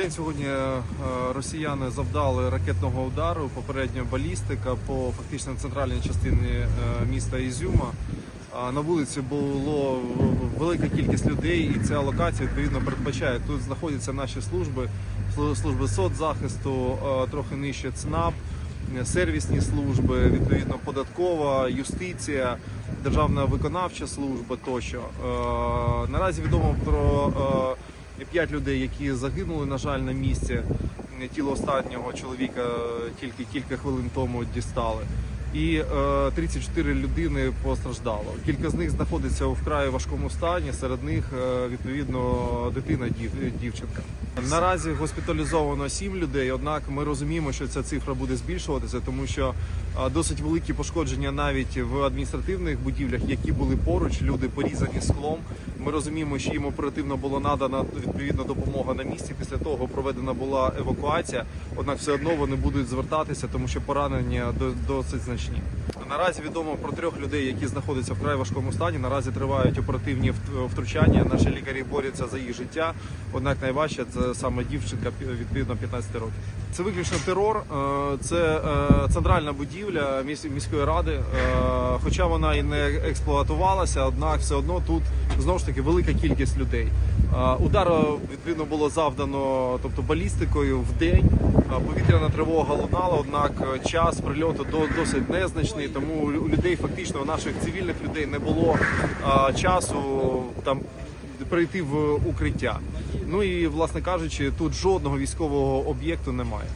День Сьогодні е, росіяни завдали ракетного удару, попередньо балістика по фактично центральній частині е, міста Ізюма. На вулиці було велика кількість людей, і ця локація відповідно передбачає. Тут знаходяться наші служби, служби соцзахисту, е, трохи нижче ЦНАП, сервісні служби, відповідно податкова, юстиція, державна виконавча служба тощо. Наразі відомо про п'ять людей, які загинули, на жаль, на місці. Тіло останнього чоловіка тільки кілька хвилин тому дістали. І е, 34 людини постраждало. Кілька з них знаходиться у вкрай важкому стані. Серед них е, відповідно дитина, дів, дівчинка. Наразі госпіталізовано 7 людей. Однак ми розуміємо, що ця цифра буде збільшуватися, тому що е, досить великі пошкодження навіть в адміністративних будівлях, які були поруч. Люди порізані склом. Ми розуміємо, що їм оперативно було надана відповідна допомога на місці. Після того проведена була евакуація. Однак все одно вони будуть звертатися, тому що поранення до- досить значні. Наразі відомо про трьох людей, які знаходяться в край важкому стані. Наразі тривають оперативні вт- втручання. Наші лікарі борються за їх життя. Однак найважче це саме дівчинка відповідно 15 років. Це виключно терор. е, Це е, центральна будівля міської ради. Е, Хоча вона і не експлуатувалася, однак все одно тут знову ж таки велика кількість людей. Удар е, відповідно було завдано, тобто балістикою в день. Повітряна тривога лунала, однак е, час прильоту до- досить незначний, тому у людей фактично у наших цивільних людей не було часу там прийти в укриття. Ну і власне кажучи, тут жодного військового об'єкту немає.